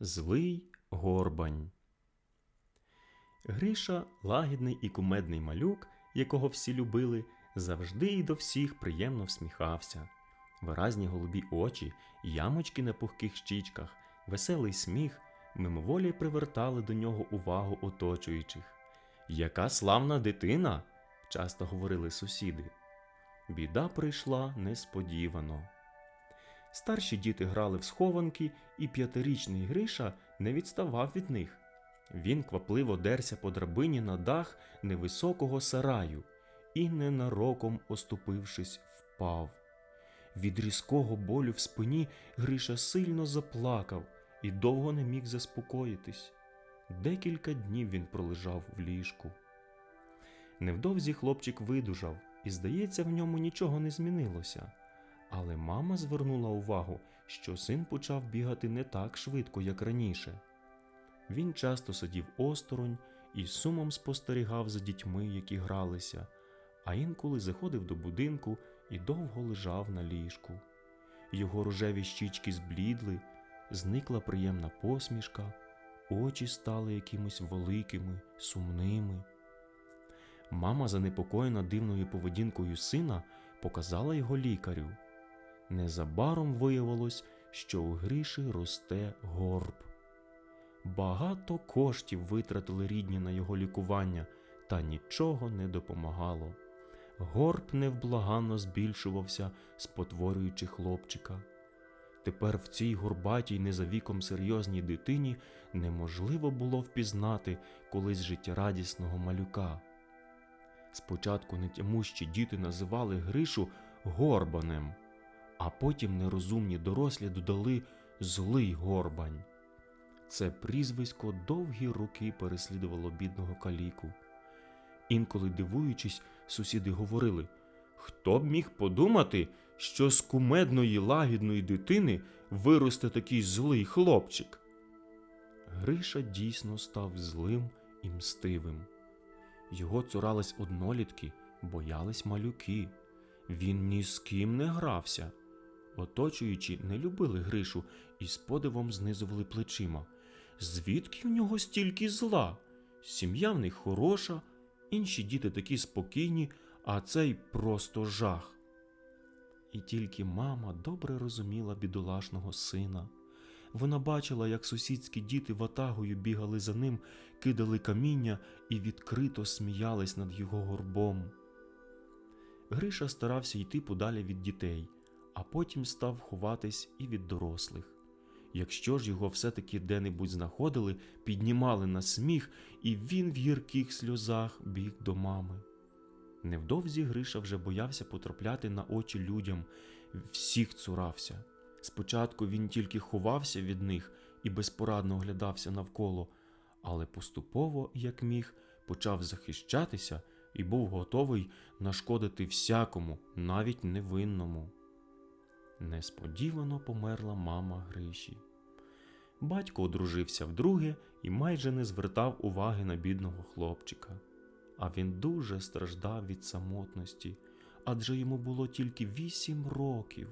Злий горбань. Гриша, лагідний і кумедний малюк, якого всі любили, завжди і до всіх приємно всміхався. Виразні голубі очі, ямочки на пухких щічках, веселий сміх мимоволі привертали до нього увагу оточуючих. Яка славна дитина! часто говорили сусіди. Біда прийшла несподівано. Старші діти грали в схованки, і п'ятирічний Гриша не відставав від них. Він квапливо дерся по драбині на дах невисокого сараю і, ненароком оступившись, впав. Від різкого болю в спині Гриша сильно заплакав і довго не міг заспокоїтись. Декілька днів він пролежав в ліжку. Невдовзі хлопчик видужав, і, здається, в ньому нічого не змінилося. Але мама звернула увагу, що син почав бігати не так швидко, як раніше. Він часто сидів осторонь і сумом спостерігав за дітьми, які гралися, а інколи заходив до будинку і довго лежав на ліжку. Його рожеві щічки зблідли, зникла приємна посмішка, очі стали якимось великими, сумними. Мама, занепокоєна дивною поведінкою сина, показала його лікарю. Незабаром виявилось, що у Гриші росте горб. Багато коштів витратили рідні на його лікування, та нічого не допомагало. Горб невблаганно збільшувався, спотворюючи хлопчика. Тепер в цій горбатій не за віком серйозній дитині неможливо було впізнати колись життєрадісного малюка. Спочатку нетямущі діти називали Гришу Горбанем, а потім нерозумні дорослі додали злий горбань. Це прізвисько довгі роки переслідувало бідного каліку. Інколи дивуючись, сусіди говорили: хто б міг подумати, що з кумедної лагідної дитини виросте такий злий хлопчик. Гриша дійсно став злим і мстивим. Його цурались однолітки, боялись малюки. Він ні з ким не грався. Оточуючі не любили Гришу і з подивом знизували плечима. Звідки в нього стільки зла? Сім'я в них хороша, інші діти такі спокійні, а цей просто жах. І тільки мама добре розуміла бідолашного сина. Вона бачила, як сусідські діти ватагою бігали за ним, кидали каміння і відкрито сміялись над його горбом. Гриша старався йти подалі від дітей, а потім став ховатись і від дорослих. Якщо ж його все-таки де-небудь знаходили, піднімали на сміх, і він в гірких сльозах біг до мами. Невдовзі Гриша вже боявся потрапляти на очі людям, всіх цурався. Спочатку він тільки ховався від них і безпорадно оглядався навколо, але поступово, як міг, почав захищатися і був готовий нашкодити всякому, навіть невинному. Несподівано померла мама Гриші. Батько одружився вдруге і майже не звертав уваги на бідного хлопчика. А він дуже страждав від самотності, адже йому було тільки вісім років.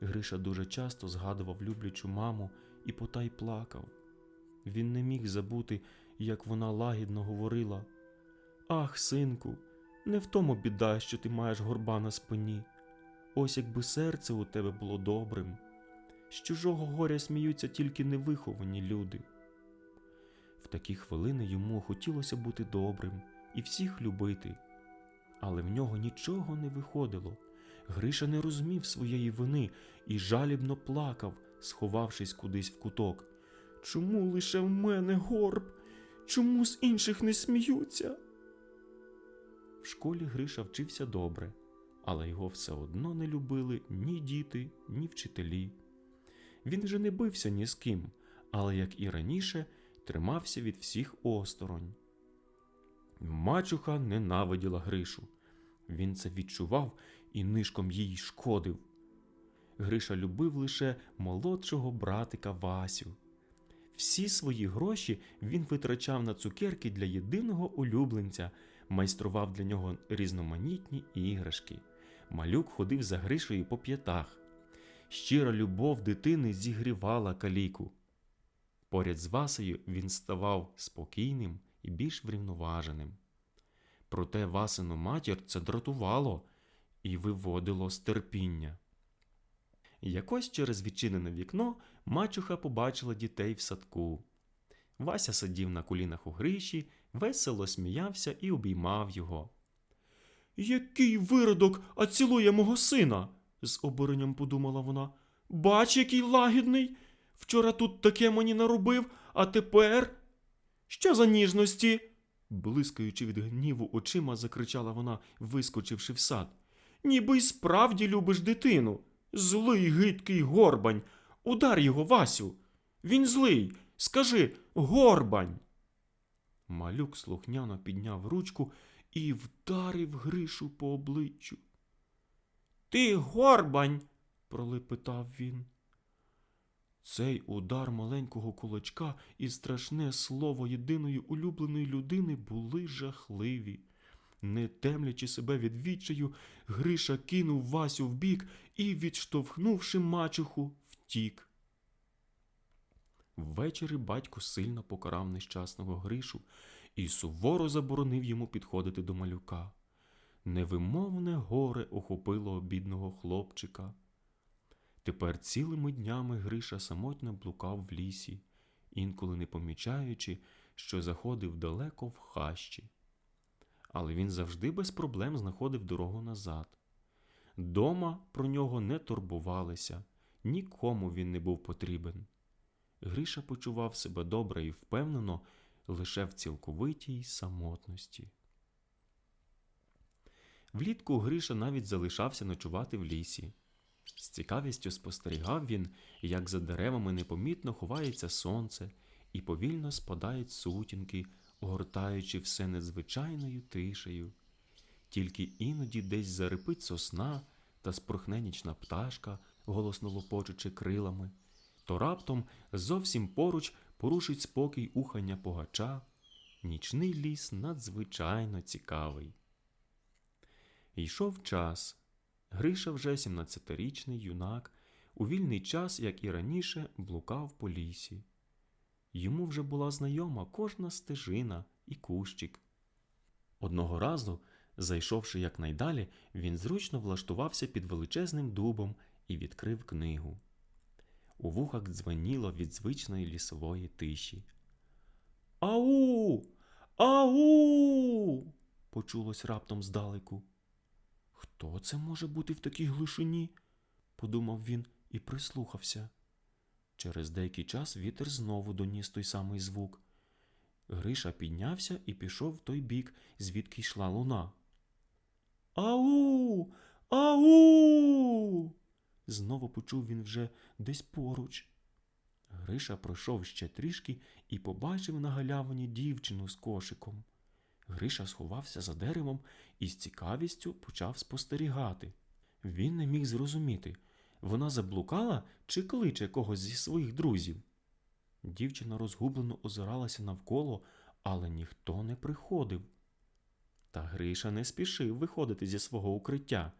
Гриша дуже часто згадував люблячу маму і потай плакав. Він не міг забути, як вона лагідно говорила: Ах, синку, не в тому біда, що ти маєш горба на спині. Ось якби серце у тебе було добрим. З чужого горя сміються тільки невиховані люди. В такі хвилини йому хотілося бути добрим і всіх любити, але в нього нічого не виходило. Гриша не розумів своєї вини і жалібно плакав, сховавшись кудись в куток. Чому лише в мене горб? Чому з інших не сміються? В школі Гриша вчився добре, але його все одно не любили ні діти, ні вчителі. Він вже не бився ні з ким, але, як і раніше, тримався від всіх осторонь. Мачуха ненавиділа Гришу. Він це відчував і нишком їй шкодив. Гриша любив лише молодшого братика Васю. Всі свої гроші він витрачав на цукерки для єдиного улюбленця, майстрував для нього різноманітні іграшки. Малюк ходив за Гришею по п'ятах. Щира любов дитини зігрівала каліку. Поряд з Васею він ставав спокійним і більш врівноваженим. Проте Васину матір це дратувало і виводило з терпіння. Якось через відчинене вікно мачуха побачила дітей в садку. Вася сидів на колінах у Гриші, весело сміявся і обіймав його. Який виродок, а мого сина, з обуренням подумала вона. Бач, який лагідний. Вчора тут таке мені наробив, а тепер. Що за ніжності? блискаючи від гніву очима, закричала вона, вискочивши в сад. Ніби й справді любиш дитину. Злий гидкий горбань. Удар його, Васю. Він злий. Скажи горбань. Малюк слухняно підняв ручку і вдарив Гришу по обличчю. Ти горбань, пролепетав він. Цей удар маленького кулачка і страшне слово єдиної улюбленої людини були жахливі. Не темлячи себе від відчаю, Гриша кинув Васю вбік і, відштовхнувши мачуху, втік. Ввечері батько сильно покарав нещасного Гришу і суворо заборонив йому підходити до малюка. Невимовне горе охопило бідного хлопчика. Тепер цілими днями Гриша самотньо блукав в лісі, інколи не помічаючи, що заходив далеко в хащі. Але він завжди без проблем знаходив дорогу назад. Дома про нього не турбувалися, нікому він не був потрібен. Гриша почував себе добре і впевнено лише в цілковитій самотності. Влітку Гриша навіть залишався ночувати в лісі. З цікавістю спостерігав він, як за деревами непомітно ховається сонце і повільно спадають сутінки, огортаючи все незвичайною тишею. Тільки іноді десь зарипить сосна та спорхне нічна пташка, голосно лопочучи крилами, то раптом зовсім поруч порушить спокій ухання погача. Нічний ліс надзвичайно цікавий. Йшов час. Гриша вже 17-річний юнак, у вільний час, як і раніше, блукав по лісі. Йому вже була знайома кожна стежина і кущик. Одного разу, зайшовши якнайдалі, він зручно влаштувався під величезним дубом і відкрив книгу. У вухах дзвеніло від звичної лісової тиші. Ау! Ау! почулось раптом здалеку. Хто це може бути в такій глушині? подумав він і прислухався. Через деякий час вітер знову доніс той самий звук. Гриша піднявся і пішов в той бік, звідки йшла луна. Ау! Ау! Знову почув він вже десь поруч. Гриша пройшов ще трішки і побачив на галявині дівчину з кошиком. Гриша сховався за деревом і з цікавістю почав спостерігати. Він не міг зрозуміти, вона заблукала чи кличе когось зі своїх друзів. Дівчина розгублено озиралася навколо, але ніхто не приходив. Та Гриша не спішив виходити зі свого укриття.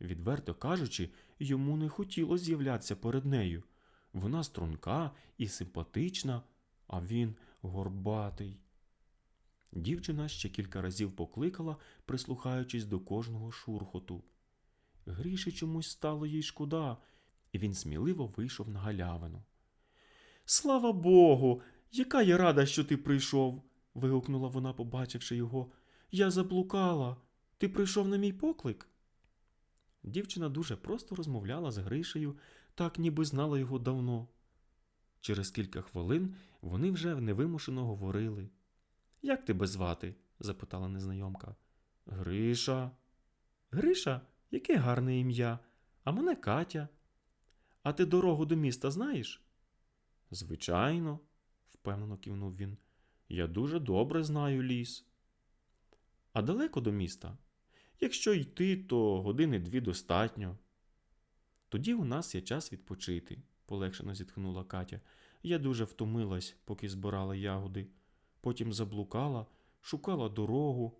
Відверто кажучи, йому не хотілося з'являтися перед нею. Вона струнка і симпатична, а він горбатий. Дівчина ще кілька разів покликала, прислухаючись до кожного шурхоту. Гріші чомусь стало їй шкода, і він сміливо вийшов на галявину. Слава Богу, яка я рада, що ти прийшов. вигукнула вона, побачивши його. Я заблукала. Ти прийшов на мій поклик? Дівчина дуже просто розмовляла з Гришею, так ніби знала його давно. Через кілька хвилин вони вже невимушено говорили. Як тебе звати? запитала незнайомка. Гриша. Гриша? Яке гарне ім'я. А мене Катя. А ти дорогу до міста знаєш? Звичайно, впевнено кивнув він. Я дуже добре знаю ліс. А далеко до міста? Якщо йти, то години дві достатньо. Тоді у нас є час відпочити, полегшено зітхнула Катя. Я дуже втомилась, поки збирала ягоди. Потім заблукала, шукала дорогу.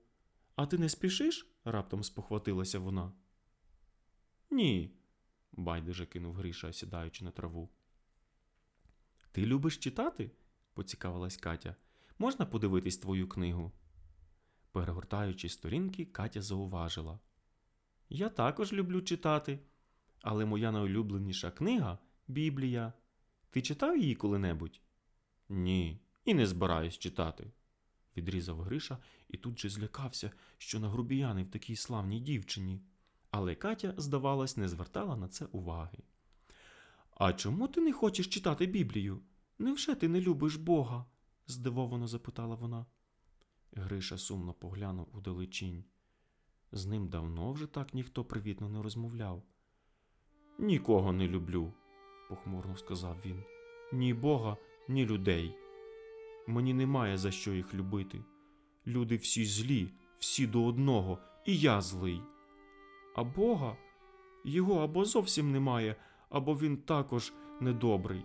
А ти не спішиш? раптом спохватилася вона. Ні, байдуже кинув Гриша, сідаючи на траву. Ти любиш читати? поцікавилась Катя. Можна подивитись твою книгу? Перегортаючи сторінки, Катя зауважила. Я також люблю читати, але моя найулюбленіша книга Біблія. Ти читав її коли-небудь? Ні, і не збираюсь читати, відрізав Гриша і тут же злякався, що нагрубіянив такій славній дівчині. Але Катя, здавалось, не звертала на це уваги. А чому ти не хочеш читати Біблію? Невже ти не любиш Бога? здивовано запитала вона. Гриша сумно поглянув у далечінь. З ним давно вже так ніхто привітно не розмовляв. Нікого не люблю, похмурно сказав він. Ні Бога, ні людей. Мені немає за що їх любити. Люди всі злі, всі до одного, і я злий. А Бога його або зовсім немає, або він також недобрий.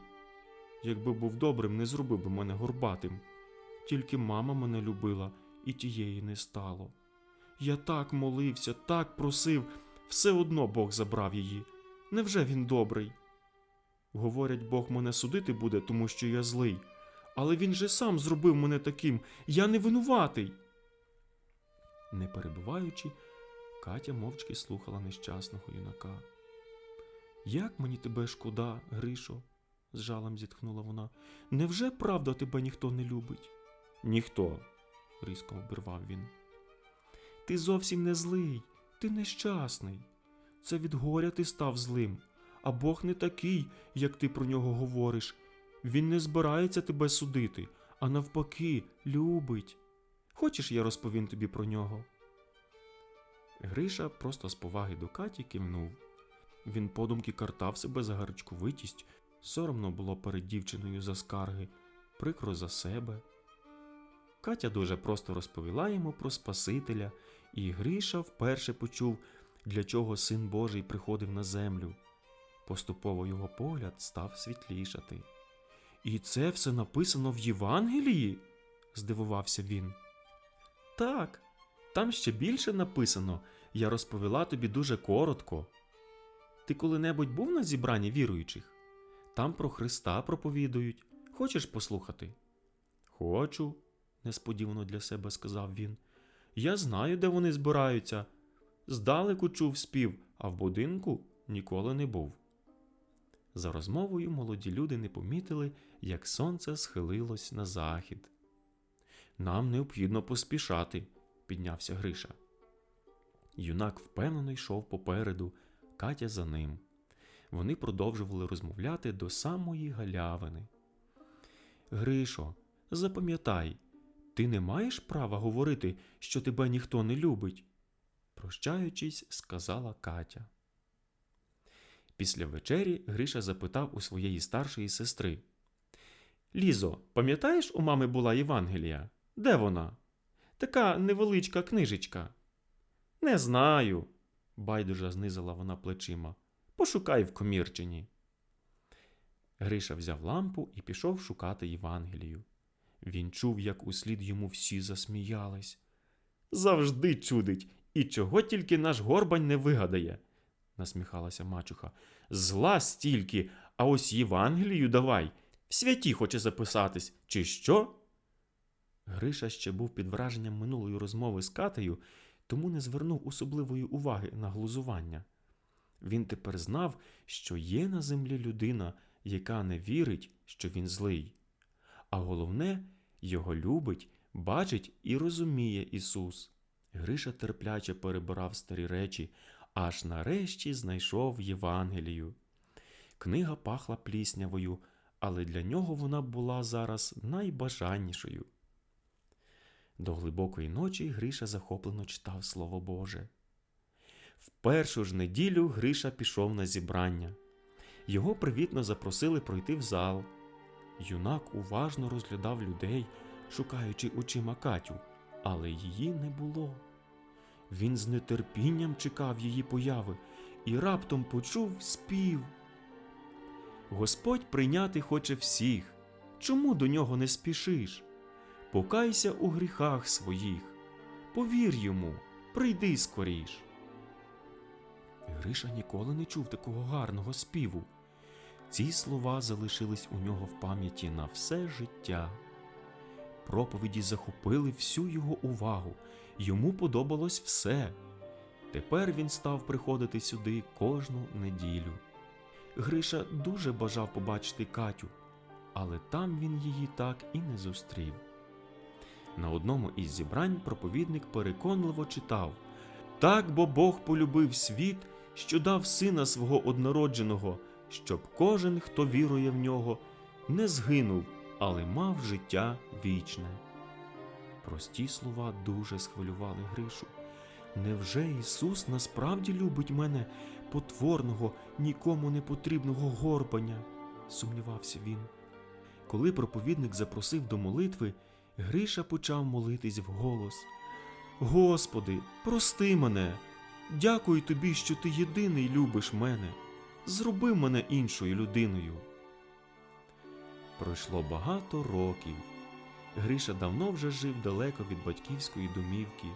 Якби був добрим, не зробив би мене горбатим. Тільки мама мене любила, і тієї не стало. Я так молився, так просив, все одно Бог забрав її. Невже він добрий? Говорять, Бог мене судити буде, тому що я злий. Але він же сам зробив мене таким. Я не винуватий. Не перебуваючи, Катя мовчки слухала нещасного юнака. Як мені тебе шкода, Гришо? з жалем зітхнула вона. Невже правда тебе ніхто не любить? Ніхто, різко обірвав він. Ти зовсім не злий, ти нещасний. Це від горя ти став злим, а Бог не такий, як ти про нього говориш. Він не збирається тебе судити, а навпаки, любить. Хочеш, я розповім тобі про нього? Гриша просто з поваги до Каті кивнув. Він подумки картав себе за гарячковитість, соромно було перед дівчиною за скарги, прикро за себе. Катя дуже просто розповіла йому про Спасителя, і Гриша вперше почув, для чого син Божий приходив на землю. Поступово його погляд став світлішати. І це все написано в Євангелії? здивувався він. Так, там ще більше написано, я розповіла тобі дуже коротко. Ти коли-небудь був на зібранні віруючих? Там про Христа проповідують. Хочеш послухати? Хочу, несподівано для себе сказав він. Я знаю, де вони збираються. Здалеку чув спів, а в будинку ніколи не був. За розмовою молоді люди не помітили, як сонце схилилось на захід. Нам необхідно поспішати, піднявся Гриша. Юнак впевнено йшов попереду, Катя за ним. Вони продовжували розмовляти до самої галявини. Гришо, запам'ятай, ти не маєш права говорити, що тебе ніхто не любить, прощаючись, сказала Катя. Після вечері Гриша запитав у своєї старшої сестри. Лізо, пам'ятаєш, у мами була Євангелія? Де вона? Така невеличка книжечка. Не знаю, байдуже знизила вона плечима. Пошукай в комірчині. Гриша взяв лампу і пішов шукати Євангелію. Він чув, як услід йому всі засміялись. Завжди чудить, і чого тільки наш горбань не вигадає, насміхалася мачуха. Зла стільки, а ось Євангелію давай. В святі хоче записатись, чи що? Гриша ще був під враженням минулої розмови з Катею, тому не звернув особливої уваги на глузування. Він тепер знав, що є на землі людина, яка не вірить, що він злий. А головне, його любить, бачить і розуміє Ісус. Гриша терпляче перебирав старі речі, аж нарешті знайшов Євангелію. Книга пахла пліснявою, але для нього вона була зараз найбажаннішою. До глибокої ночі Гриша захоплено читав Слово Боже. В першу ж неділю Гриша пішов на зібрання. Його привітно запросили пройти в зал. Юнак уважно розглядав людей, шукаючи очима Катю, але її не було. Він з нетерпінням чекав її появи і раптом почув спів. Господь прийняти хоче всіх. Чому до нього не спішиш? Покайся у гріхах своїх, повір йому, прийди скоріш. Гриша ніколи не чув такого гарного співу. Ці слова залишились у нього в пам'яті на все життя. Проповіді захопили всю його увагу, йому подобалось все. Тепер він став приходити сюди кожну неділю. Гриша дуже бажав побачити Катю, але там він її так і не зустрів. На одному із зібрань проповідник переконливо читав Так бо Бог полюбив світ, що дав сина свого однородженого, щоб кожен, хто вірує в нього, не згинув, але мав життя вічне. Прості слова дуже схвилювали Гришу. Невже Ісус насправді любить мене, потворного, нікому не потрібного горбаня? сумнівався він. Коли проповідник запросив до молитви, Гриша почав молитись вголос. Господи, прости мене, дякую тобі, що ти єдиний любиш мене. Зроби мене іншою людиною. Пройшло багато років. Гриша давно вже жив далеко від батьківської домівки,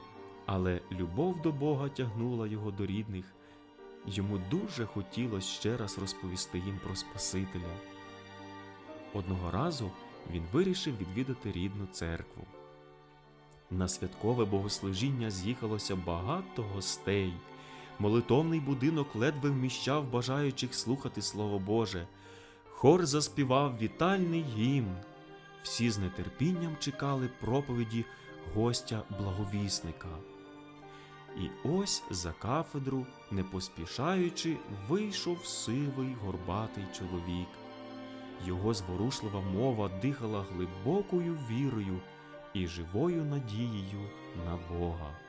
але любов до Бога тягнула його до рідних. Йому дуже хотілося ще раз розповісти їм про Спасителя. Одного разу він вирішив відвідати рідну церкву. На святкове богослужіння з'їхалося багато гостей. Молитовний будинок ледве вміщав бажаючих слухати Слово Боже. Хор заспівав вітальний гімн. Всі з нетерпінням чекали проповіді гостя благовісника. І ось за кафедру, не поспішаючи, вийшов сивий горбатий чоловік. Його зворушлива мова дихала глибокою вірою і живою надією на Бога.